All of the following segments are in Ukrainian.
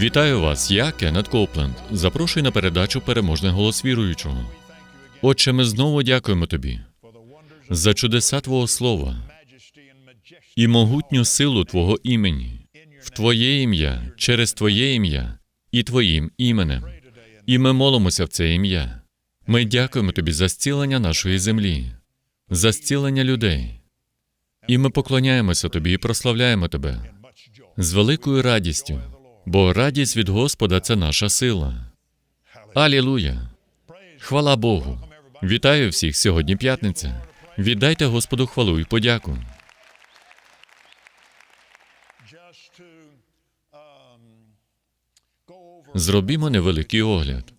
Вітаю вас, я Кеннет Копленд. Запрошую на передачу Переможний голос віруючого. Отче, ми знову дякуємо тобі за чудеса Твого Слова і могутню силу Твого імені, в Твоє ім'я, через Твоє ім'я і Твоїм іменем. І ми молимося в це ім'я. Ми дякуємо Тобі за зцілення нашої землі, за зцілення людей. І ми поклоняємося Тобі і прославляємо Тебе з великою радістю, бо радість від Господа це наша сила. Алілуя! Хвала Богу! Вітаю всіх сьогодні п'ятниця. Віддайте Господу хвалу і подяку. Зробімо невеликий огляд.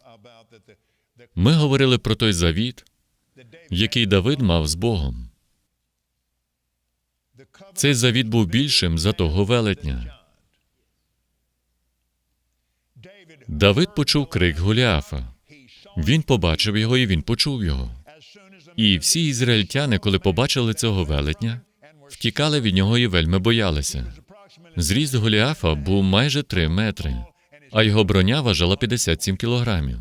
Ми говорили про той завіт, який Давид мав з Богом. Цей завіт був більшим за того велетня. Давид почув крик Голіафа. Він побачив його і він почув його. І всі ізраїльтяни, коли побачили цього велетня, втікали від нього і вельми боялися. Зріст Голіафа був майже три метри, а його броня важила 57 кілограмів.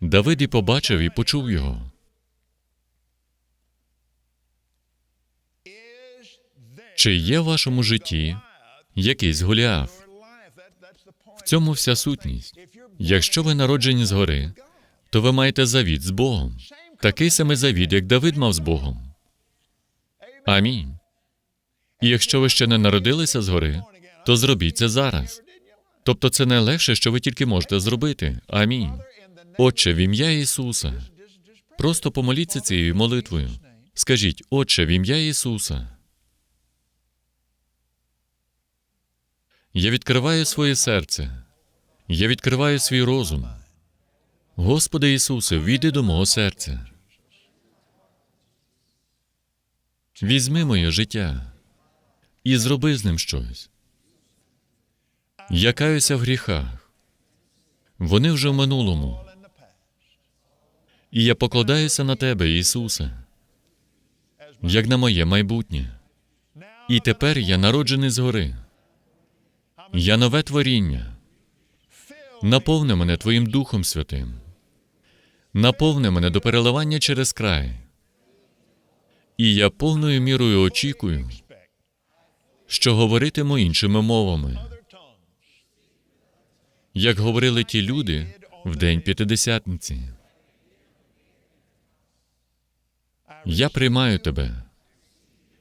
Давид і побачив і почув його. Чи є в вашому житті якийсь Голіаф? В цьому вся сутність. Якщо ви народжені згори, то ви маєте завіт з Богом. Такий самий завіт, як Давид мав з Богом. Амінь. І якщо ви ще не народилися згори, то зробіть це зараз. Тобто це найлегше, що ви тільки можете зробити. Амінь. Отче, в ім'я Ісуса. Просто помоліться цією молитвою. Скажіть, Отче, в ім'я Ісуса. Я відкриваю своє серце. Я відкриваю свій розум. Господи Ісусе, війди до мого серця. Візьми моє життя і зроби з ним щось. Я каюся в гріхах. Вони вже в минулому. І я покладаюся на Тебе, Ісусе, як на моє майбутнє. І тепер я народжений згори. Я нове творіння. Наповни мене Твоїм Духом Святим. Наповни мене до переливання через край. І я повною мірою очікую, що говоритиму іншими мовами, як говорили ті люди в день п'ятидесятниці. Я приймаю тебе.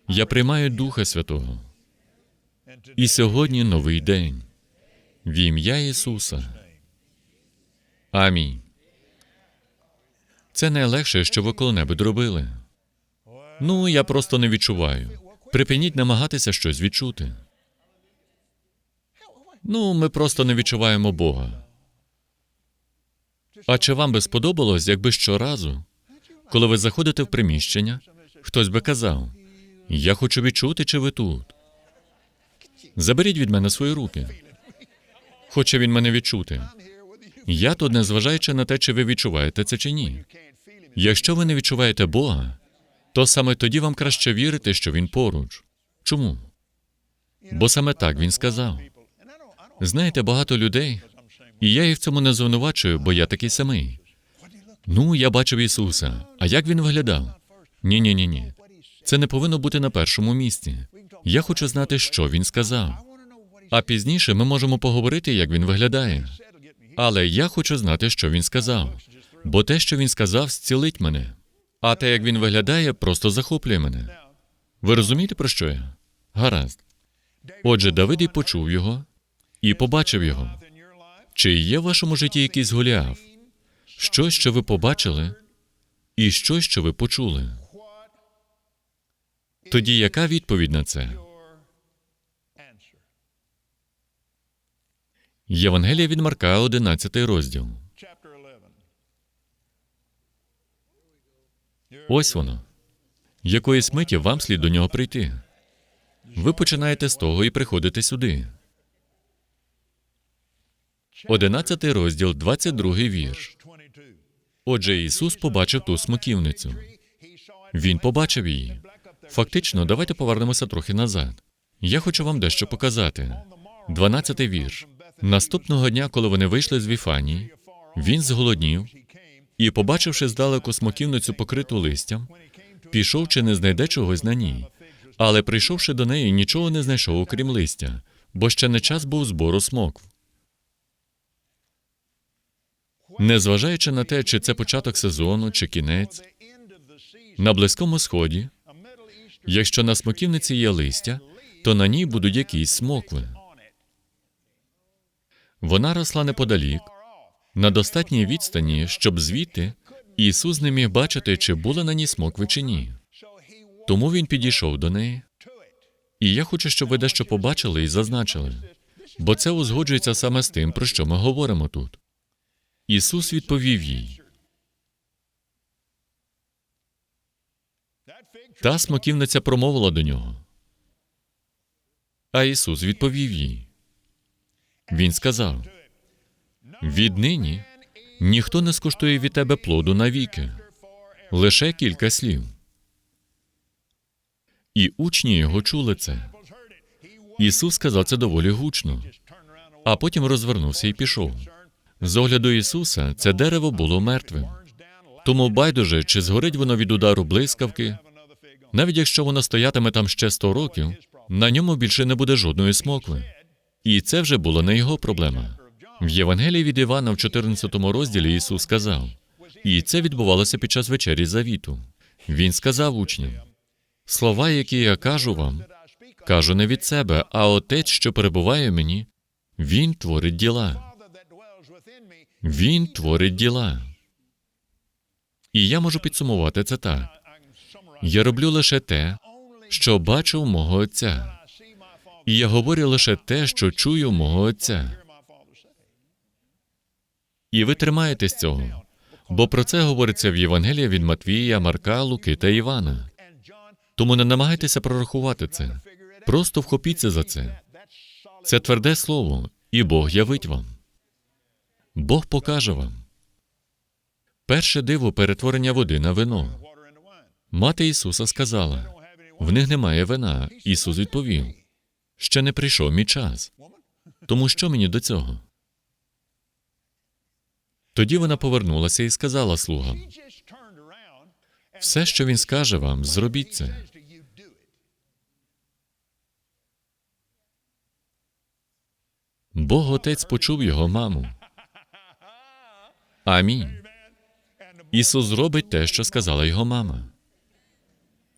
Я приймаю Духа Святого. І сьогодні новий день. В ім'я Ісуса. Амінь. Це найлегше, що ви коли-небудь робили. Ну, я просто не відчуваю. Припиніть намагатися щось відчути. Ну, ми просто не відчуваємо Бога. А чи вам би сподобалось, якби щоразу, коли ви заходите в приміщення, хтось би казав: Я хочу відчути, чи ви тут. Заберіть від мене свої руки. Хоче він мене відчути. Я тут, незважаючи на те, чи ви відчуваєте це чи ні. Якщо ви не відчуваєте Бога, то саме тоді вам краще вірити, що Він поруч. Чому? Бо саме так він сказав. Знаєте, багато людей, і я їх в цьому не звинувачую, бо я такий самий. Ну, я бачив Ісуса. А як він виглядав? Ні, ні, ні, ні. Це не повинно бути на першому місці. Я хочу знати, що він сказав. А пізніше ми можемо поговорити, як він виглядає. Але я хочу знати, що він сказав. Бо те, що він сказав, зцілить мене. А те, як він виглядає, просто захоплює мене. Ви розумієте, про що я? Гаразд. Отже, Давид і почув його і побачив його. Чи є в вашому житті якийсь Голіаф? Щось, що ви побачили, і щось, що ви почули. Тоді яка відповідь на це? Євангелія від Марка, 11 розділ. Ось воно. Якоїсь миті вам слід до нього прийти. Ви починаєте з того і приходите сюди. 11 розділ, 22 вірш. Отже, Ісус побачив ту смоківницю. Він побачив її. Фактично, давайте повернемося трохи назад. Я хочу вам дещо показати. 12 вірш. Наступного дня, коли вони вийшли з Віфанії, він зголоднів і, побачивши здалеку смоківницю покриту листям, пішов чи не знайде чогось на ній. Але прийшовши до неї, нічого не знайшов, окрім листя, бо ще не час був збору смокв. Незважаючи на те, чи це початок сезону, чи кінець, на Близькому Сході, якщо на смоківниці є листя, то на ній будуть якісь смокви. Вона росла неподалік, на достатній відстані, щоб звідти Ісус не міг бачити, чи були на ній смокви чи ні. Тому він підійшов до неї. І я хочу, щоб ви дещо побачили і зазначили, бо це узгоджується саме з тим, про що ми говоримо тут. Ісус відповів їй. Та смоківниця промовила до нього. А Ісус відповів їй. Він сказав: Віднині ніхто не скуштує від тебе плоду навіки, лише кілька слів. І учні його чули це. Ісус сказав це доволі гучно, а потім розвернувся і пішов. З огляду Ісуса це дерево було мертвим. Тому байдуже, чи згорить воно від удару блискавки, навіть якщо воно стоятиме там ще сто років, на ньому більше не буде жодної смокви. І це вже була не його проблема. В Євангелії від Івана в 14 розділі Ісус сказав, і це відбувалося під час вечері завіту. Він сказав учням: слова, які я кажу вам, кажу не від себе, а Отець, що перебуває в мені, Він творить діла. Він творить діла. І я можу підсумувати це так. Я роблю лише те, що бачу мого Отця. І я говорю лише те, що чую мого Отця. І ви тримаєтесь цього. Бо про це говориться в Євангелії від Матвія, Марка, Луки та Івана. Тому не намагайтеся прорахувати це. Просто вхопіться за це. Це тверде слово, і Бог явить вам. Бог покаже вам. Перше диво перетворення води на вино. Мати Ісуса сказала: в них немає вина. Ісус відповів: ще не прийшов мій час. Тому що мені до цього? Тоді вона повернулася і сказала слугам: все, що він скаже вам, зробіть це. Бог Отець почув його маму. Амінь. Ісус зробить те, що сказала його мама.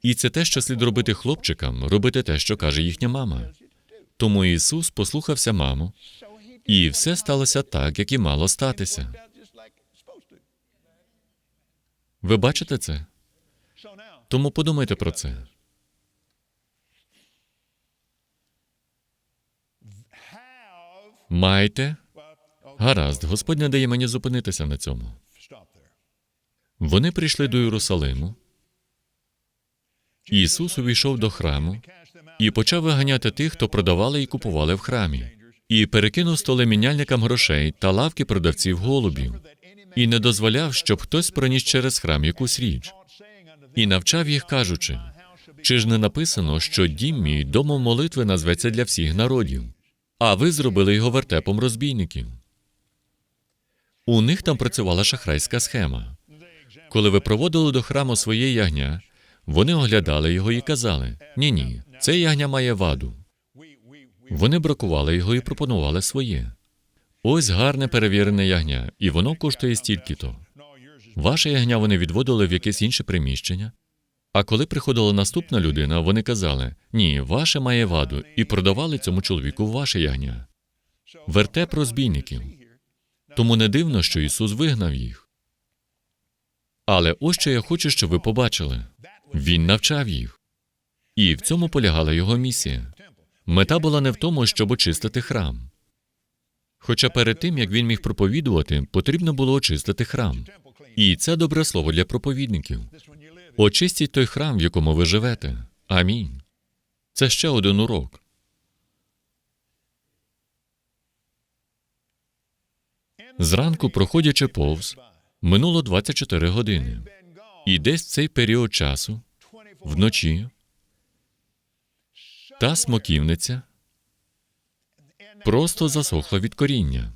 І це те, що слід робити хлопчикам, робити те, що каже їхня мама. Тому Ісус послухався маму, і все сталося так, як і мало статися. Ви бачите це? Тому подумайте про це. Майте. Гаразд, Господь не дає мені зупинитися на цьому. Вони прийшли до Єрусалиму. Ісус увійшов до храму і почав виганяти тих, хто продавали і купували в храмі, і перекинув столи міняльникам грошей та лавки продавців голубів, і не дозволяв, щоб хтось проніс через храм якусь річ, і навчав їх, кажучи: Чи ж не написано, що дім мій домом молитви назветься для всіх народів, а ви зробили його вертепом розбійників? У них там працювала шахрайська схема. Коли ви проводили до храму своє ягня, вони оглядали його і казали: ні, ні, це ягня має ваду. Вони бракували його і пропонували своє. Ось гарне перевірене ягня, і воно коштує стільки-то. Ваше ягня вони відводили в якесь інше приміщення. А коли приходила наступна людина, вони казали: ні, ваше має ваду, і продавали цьому чоловіку ваше ягня. Вертеп розбійників. Тому не дивно, що Ісус вигнав їх. Але ось що я хочу, щоб ви побачили: Він навчав їх. І в цьому полягала його місія. Мета була не в тому, щоб очистити храм. Хоча перед тим, як він міг проповідувати, потрібно було очистити храм. І це добре слово для проповідників. Очистіть той храм, в якому ви живете. Амінь. Це ще один урок. Зранку, проходячи повз, минуло 24 години. І десь в цей період часу, вночі, та смоківниця просто засохла від коріння.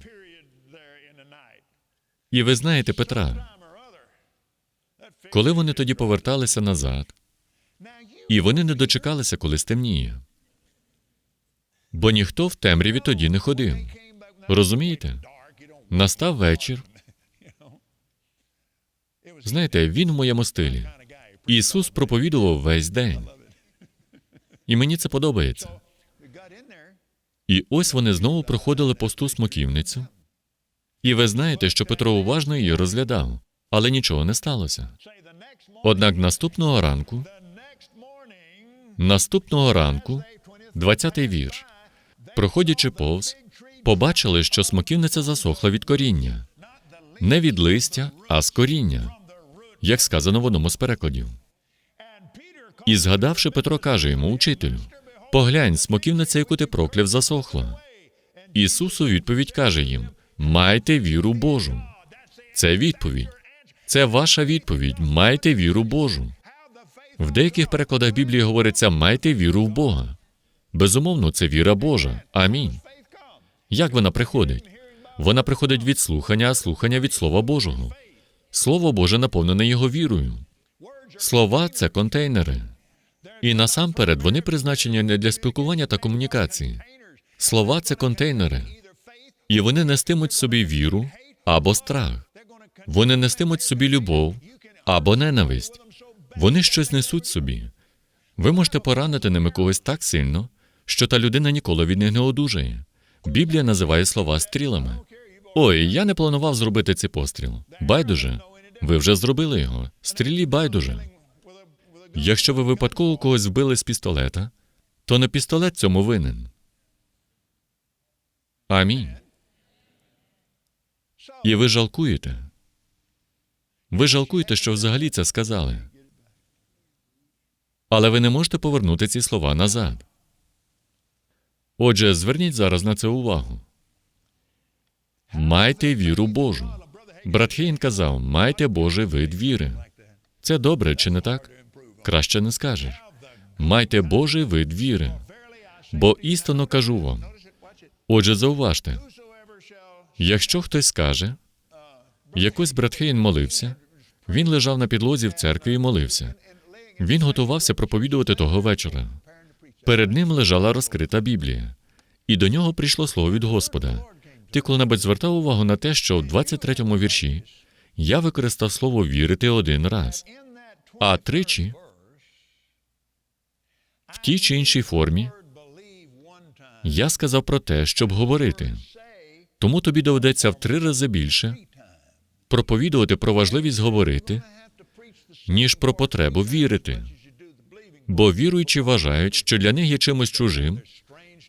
І ви знаєте Петра, коли вони тоді поверталися назад, і вони не дочекалися, коли стемніє. Бо ніхто в темряві тоді не ходив. Розумієте? Настав вечір. Знаєте, він в моєму стилі. Ісус проповідував весь день. І мені це подобається. І ось вони знову проходили посту смоківницю. І ви знаєте, що Петро уважно її розглядав, але нічого не сталося. Однак наступного ранку, наступного ранку, 20-й вірш, проходячи повз, побачили, що смоківниця засохла від коріння, не від листя, а з коріння, як сказано в одному з перекладів. І згадавши, Петро каже йому, учителю, поглянь, смоківниця, яку ти прокляв, засохла. Ісус у відповідь каже їм: майте віру Божу. Це відповідь. Це ваша відповідь. Майте віру Божу. В деяких перекладах Біблії говориться майте віру в Бога. Безумовно, це віра Божа. Амінь. Як вона приходить? Вона приходить від слухання, а слухання від Слова Божого. Слово Боже наповнене його вірою. Слова це контейнери. І насамперед вони призначені не для спілкування та комунікації. Слова це контейнери. І вони нестимуть собі віру або страх. Вони нестимуть собі любов або ненависть. Вони щось несуть собі. Ви можете поранити ними когось так сильно, що та людина ніколи від них не одужає. Біблія називає слова стрілами. Ой, я не планував зробити цей постріл. Байдуже. Ви вже зробили його. Стрілі байдуже. Якщо ви випадково когось вбили з пістолета, то не пістолет цьому винен. Амінь. І ви жалкуєте. Ви жалкуєте, що взагалі це сказали. Але ви не можете повернути ці слова назад. Отже, зверніть зараз на це увагу. Майте віру Божу. Брат Хейн казав: майте Божий вид віри. Це добре, чи не так? Краще не скажеш. Майте Божий вид віри. Бо істинно кажу вам. Отже, зауважте, якщо хтось скаже, якось брат Хейн молився, він лежав на підлозі в церкві і молився. Він готувався проповідувати того вечора. Перед ним лежала розкрита Біблія, і до нього прийшло слово від Господа. Ти коли-небудь звертав увагу на те, що в 23-му вірші я використав слово вірити один раз, а тричі в тій чи іншій формі я сказав про те, щоб говорити. Тому тобі доведеться в три рази більше проповідувати про важливість говорити, ніж про потребу вірити. Бо віруючі вважають, що для них є чимось чужим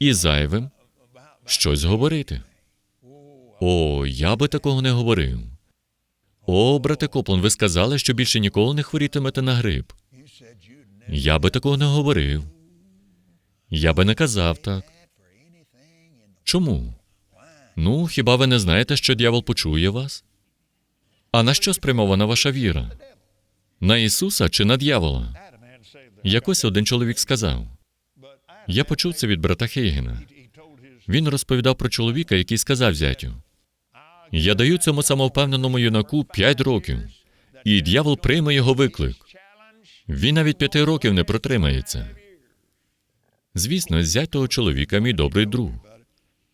і зайвим щось говорити. О, я би такого не говорив. О, брате Коплан, ви сказали, що більше ніколи не хворітимете на грип. Я би такого не говорив. Я би не казав так. Чому? Ну, хіба ви не знаєте, що дьявол почує вас? А на що спрямована ваша віра? На Ісуса чи на дьявола? Якось один чоловік сказав: я почув це від брата Хейгена. Він розповідав про чоловіка, який сказав зятю: Я даю цьому самовпевненому юнаку п'ять років, і дьявол прийме його виклик. Він навіть п'яти років не протримається. Звісно, зять того чоловіка мій добрий друг.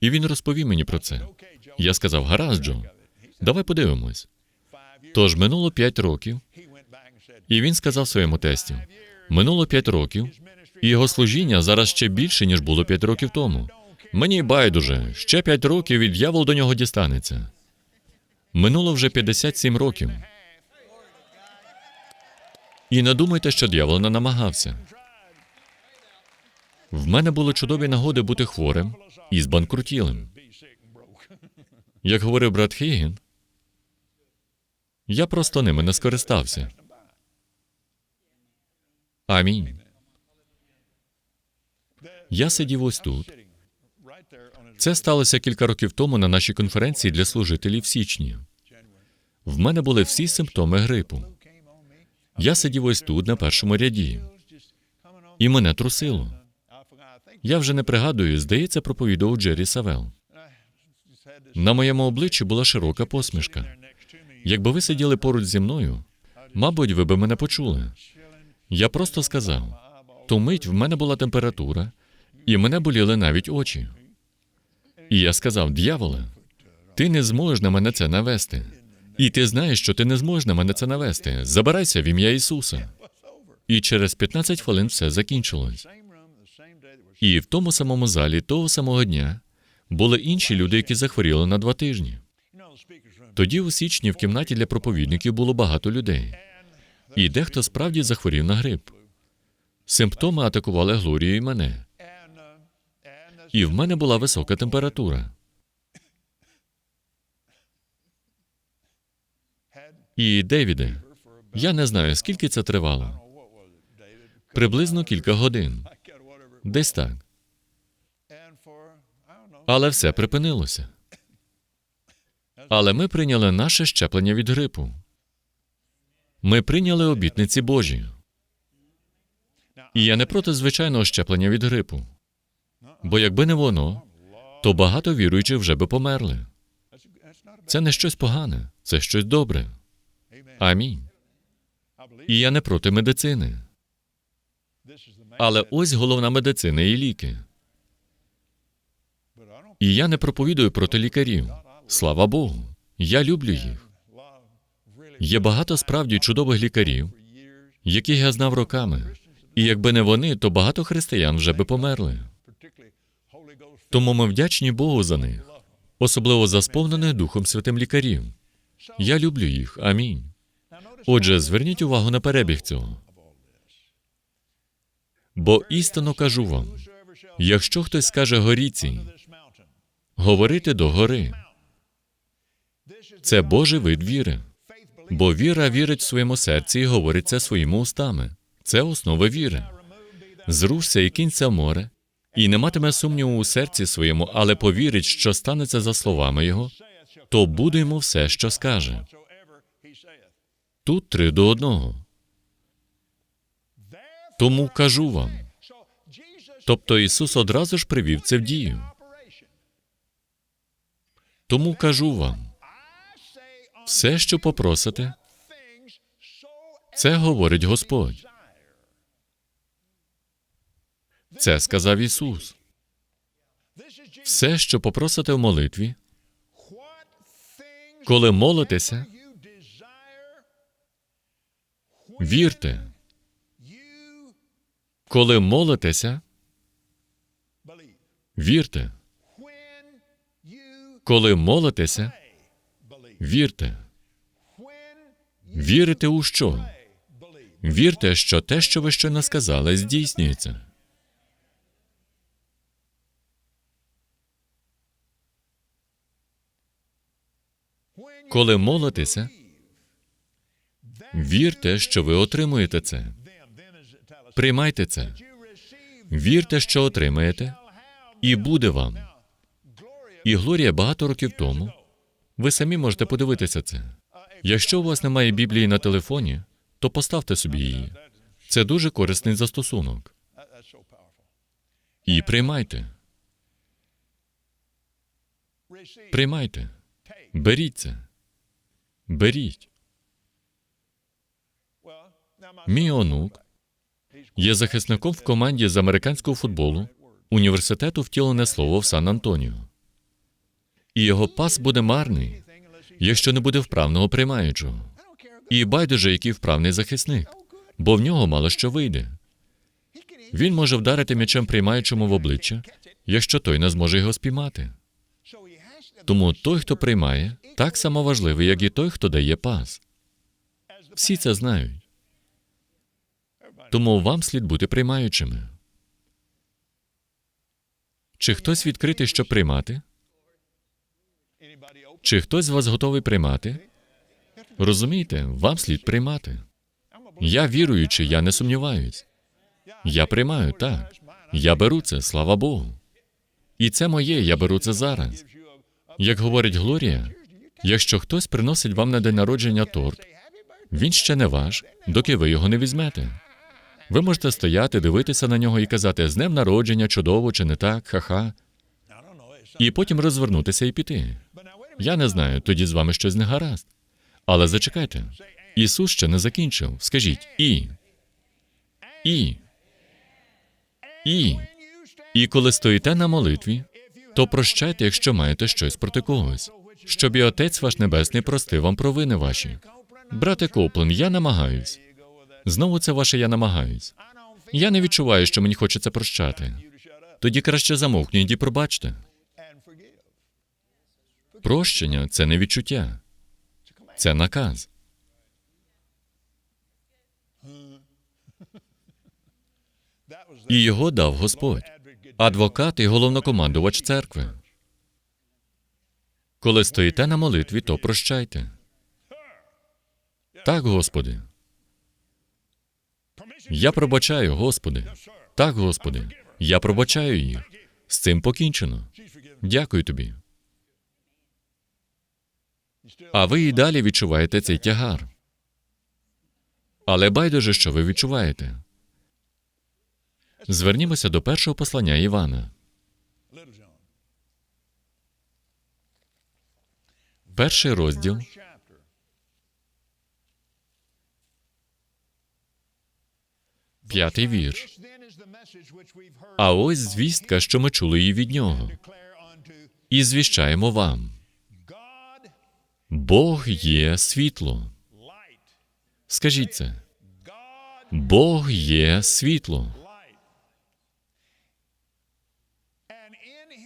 І він розповів мені про це. Я сказав: гаразд, Джо, давай подивимось. Тож минуло п'ять років, і він сказав своєму тестю: минуло п'ять років, і його служіння зараз ще більше, ніж було п'ять років тому. Мені байдуже, ще п'ять років і дьявол до нього дістанеться. Минуло вже 57 років. І не думайте, що дьявол не намагався. В мене були чудові нагоди бути хворим і збанкрутілим. Як говорив брат Хейген, я просто ними не скористався. Амінь. Я сидів ось тут. Це сталося кілька років тому на нашій конференції для служителів в січні. В мене були всі симптоми грипу. Я сидів ось тут на першому ряді, і мене трусило. Я вже не пригадую, здається, проповідував Джері Савел. На моєму обличчі була широка посмішка. Якби ви сиділи поруч зі мною, мабуть, ви би мене почули. Я просто сказав: ту мить в мене була температура, і мене боліли навіть очі. І я сказав: дьяволе, ти не зможеш на мене це навести. І ти знаєш, що ти не зможеш на мене це навести. Забирайся в ім'я Ісуса. І через 15 хвилин все закінчилось. І в тому самому залі того самого дня були інші люди, які захворіли на два тижні. Тоді у січні в кімнаті для проповідників було багато людей, і дехто справді захворів на грип. Симптоми атакували Глорію і мене. І в мене була висока температура. І Девіде, я не знаю, скільки це тривало. Приблизно кілька годин. Десь так. Але все припинилося. Але ми прийняли наше щеплення від грипу. Ми прийняли обітниці Божі. І я не проти звичайного щеплення від грипу. Бо якби не воно, то багато віруючих вже би померли. Це не щось погане, це щось добре. Амінь. І я не проти медицини. Але ось головна медицина і ліки. І я не проповідую проти лікарів. Слава Богу. Я люблю їх. Є багато справді чудових лікарів, яких я знав роками. І якби не вони, то багато християн вже би померли. Тому ми вдячні Богу за них, особливо за сповнених Духом Святим лікарів. Я люблю їх. Амінь. Отже, зверніть увагу на перебіг цього. Бо істинно кажу вам: якщо хтось скаже горіці, говорити до гори, це Божий вид віри. Бо віра вірить в своєму серці і говорить це своїми устами. Це основа віри. Зрушся і в море, і не матиме сумніву у серці своєму, але повірить, що станеться за словами його, то буде йому все, що скаже. Тут три до одного. Тому кажу вам. Тобто Ісус одразу ж привів це в дію. Тому кажу вам, все, що попросите, це говорить Господь. Це сказав Ісус. Все, що попросите в молитві, коли молитеся, вірте. Коли молитеся, вірте. Коли молитеся, вірте. Вірите у що? Вірте, що те, що ви щойно сказали, здійснюється. Коли молитеся, вірте, що ви отримуєте це. Приймайте це. Вірте, що отримаєте, і буде вам. І Глорія багато років тому. Ви самі можете подивитися це. Якщо у вас немає Біблії на телефоні, то поставте собі її. Це дуже корисний застосунок. І приймайте, приймайте, беріть це. Беріть. Мій онук є захисником в команді з американського футболу університету втілене слово в Сан-Антоніо. І його пас буде марний, якщо не буде вправного приймаючого. І байдуже, який вправний захисник, бо в нього мало що вийде. Він може вдарити м'ячем приймаючому в обличчя, якщо той не зможе його спіймати. Тому той, хто приймає, так само важливий, як і той, хто дає пас. Всі це знають. Тому вам слід бути приймаючими. Чи хтось відкритий, щоб приймати? Чи хтось з вас готовий приймати? Розумієте, вам слід приймати. Я віруючий, я не сумніваюсь. Я приймаю, так. Я беру це, слава Богу. І це моє, я беру це зараз. Як говорить Глорія, якщо хтось приносить вам на день народження торт, він ще не ваш, доки ви його не візьмете. Ви можете стояти, дивитися на нього і казати з днем народження, чудово чи не так, ха-ха, і потім розвернутися і піти. Я не знаю, тоді з вами щось не гаразд. Але зачекайте, Ісус ще не закінчив. Скажіть і. І. І. І коли стоїте на молитві, то прощайте, якщо маєте щось проти когось, щоб і Отець ваш Небесний простив вам провини ваші. Брате Коплен, я намагаюсь. Знову це ваше я намагаюсь. Я не відчуваю, що мені хочеться прощати. Тоді краще замовкніть і пробачте. Прощення це не відчуття, це наказ. І його дав Господь, адвокат і головнокомандувач церкви. Коли стоїте на молитві, то прощайте. Так, Господи. Я пробачаю, Господи. Так, Господи. Я пробачаю їх. З цим покінчено. Дякую тобі. А ви і далі відчуваєте цей тягар. Але байдуже, що ви відчуваєте. Звернімося до першого послання Івана. Перший розділ, п'ятий вірш. А ось звістка, що ми чули її від нього, і звіщаємо вам. Бог є світло. Скажіть це. Бог є світло,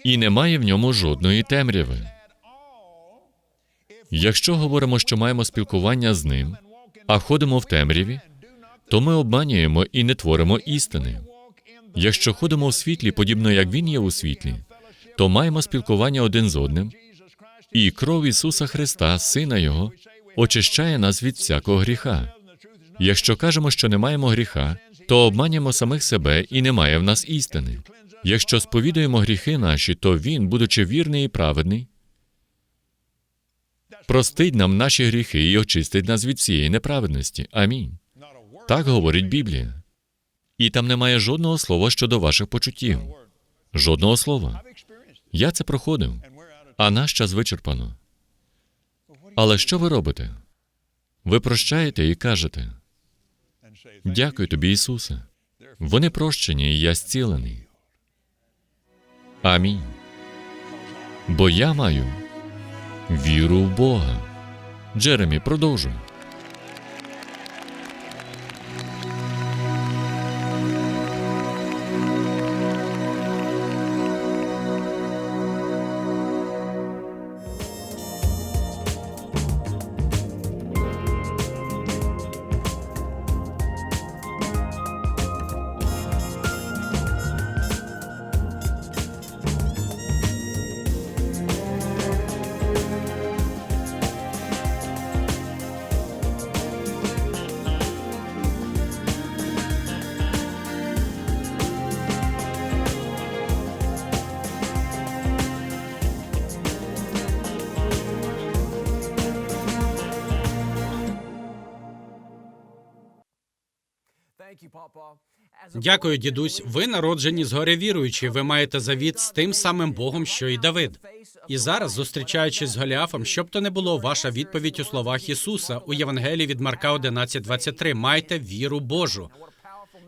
і немає в ньому жодної темряви. Якщо говоримо, що маємо спілкування з ним, а ходимо в темряві, то ми обманюємо і не творимо істини. Якщо ходимо в світлі, подібно як Він є у світлі, то маємо спілкування один з одним, і кров Ісуса Христа, Сина Його, очищає нас від всякого гріха. Якщо кажемо, що не маємо гріха, то обманюємо самих себе і немає в нас істини. Якщо сповідуємо гріхи наші, то Він, будучи вірний і праведний, простить нам наші гріхи і очистить нас від всієї неправедності. Амінь. Так говорить Біблія. І там немає жодного слова щодо ваших почуттів. Жодного слова. Я це проходив, а наш час вичерпано. Але що ви робите? Ви прощаєте і кажете: Дякую тобі, Ісусе. Вони прощені, і я зцілений. Амінь. Бо я маю віру в Бога. Джеремі, продовжуй. Дякую, дідусь. Ви народжені згори віруючі. Ви маєте завіт з тим самим Богом, що і Давид. І зараз, зустрічаючись з Голіафом, щоб то не було, ваша відповідь у словах Ісуса у Євангелії від Марка 11.23. Майте віру Божу.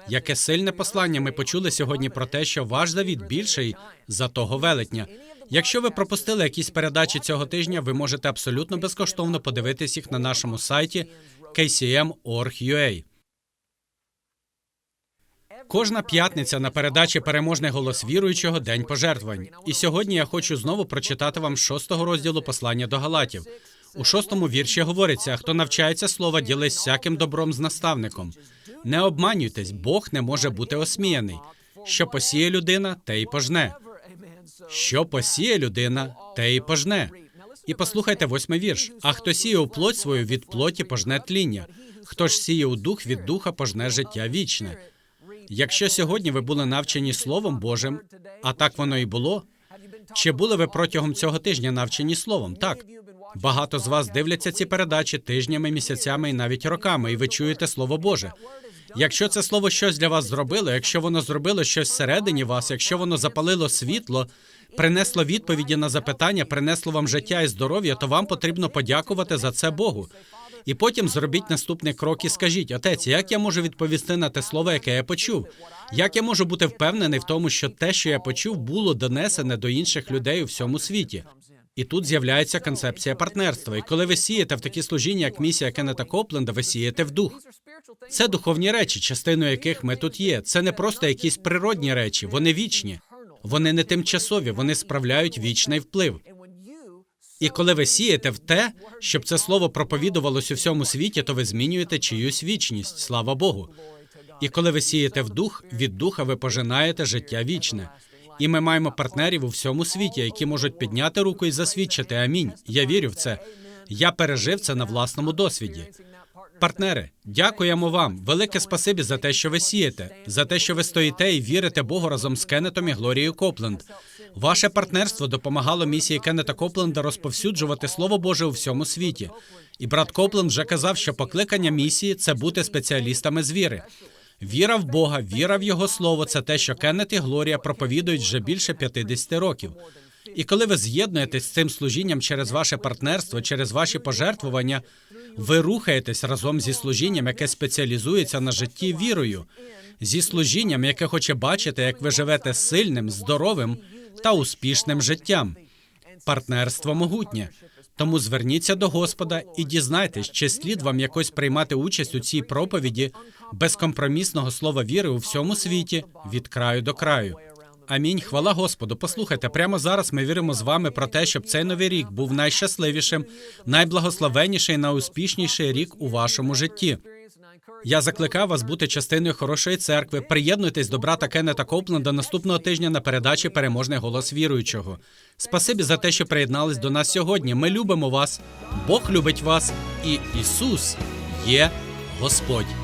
Яке сильне послання ми почули сьогодні про те, що ваш завіт більший за того велетня. Якщо ви пропустили якісь передачі цього тижня, ви можете абсолютно безкоштовно подивитись їх на нашому сайті kcm.org.ua. Кожна п'ятниця на передачі Переможний голос віруючого День пожертвувань. І сьогодні я хочу знову прочитати вам шостого розділу послання до Галатів. У шостому вірші говориться: хто навчається слова, ділись всяким добром з наставником. Не обманюйтесь, Бог не може бути осміяний. Що посіє людина, те й пожне. Що посіє людина, те й пожне. І послухайте восьмий вірш. А хто сіє у плоть свою, від плоті пожне тління. Хто ж сіє у дух, від духа пожне життя вічне. Якщо сьогодні ви були навчені Словом Божим, а так воно і було, чи були ви протягом цього тижня навчені Словом? Так. Багато з вас дивляться ці передачі тижнями, місяцями і навіть роками, і ви чуєте Слово Боже. Якщо це слово щось для вас зробило, якщо воно зробило щось всередині вас, якщо воно запалило світло, принесло відповіді на запитання, принесло вам життя і здоров'я, то вам потрібно подякувати за це Богу. І потім зробіть наступний крок і скажіть: Отець, як я можу відповісти на те слово, яке я почув? Як я можу бути впевнений в тому, що те, що я почув, було донесене до інших людей у всьому світі? І тут з'являється концепція партнерства. І коли ви сієте в такі служіння, як місія Кеннета Копленда, ви сієте в дух. Це духовні речі, частиною яких ми тут є. Це не просто якісь природні речі, вони вічні. Вони не тимчасові, вони справляють вічний вплив. І коли ви сієте в те, щоб це слово проповідувалось у всьому світі, то ви змінюєте чиюсь вічність, слава Богу. І коли ви сієте в дух, від духа ви пожинаєте життя вічне. І ми маємо партнерів у всьому світі, які можуть підняти руку і засвідчити. Амінь. Я вірю в це. Я пережив це на власному досвіді. Партнери, дякуємо вам. Велике спасибі за те, що ви сієте, за те, що ви стоїте і вірите Богу разом з Кеннетом і Глорією Копленд. Ваше партнерство допомагало місії Кеннета Копленда розповсюджувати Слово Боже у всьому світі. І брат Копленд вже казав, що покликання місії це бути спеціалістами з віри. Віра в Бога, віра в Його слово це те, що Кеннет і Глорія проповідують вже більше 50 років. І коли ви з'єднуєтесь з цим служінням через ваше партнерство, через ваші пожертвування, ви рухаєтесь разом зі служінням, яке спеціалізується на житті вірою, зі служінням, яке хоче бачити, як ви живете сильним, здоровим та успішним життям. Партнерство могутнє. Тому зверніться до Господа і дізнайтесь, чи слід вам якось приймати участь у цій проповіді безкомпромісного слова віри у всьому світі від краю до краю. Амінь. Хвала Господу. Послухайте, прямо зараз ми віримо з вами про те, щоб цей новий рік був найщасливішим, найблагословенніший, найуспішніший рік у вашому житті. Я закликаю вас бути частиною хорошої церкви. Приєднуйтесь до брата Кеннета Копленда наступного тижня на передачі Переможний голос віруючого. Спасибі за те, що приєднались до нас сьогодні. Ми любимо вас, Бог любить вас, і Ісус є Господь.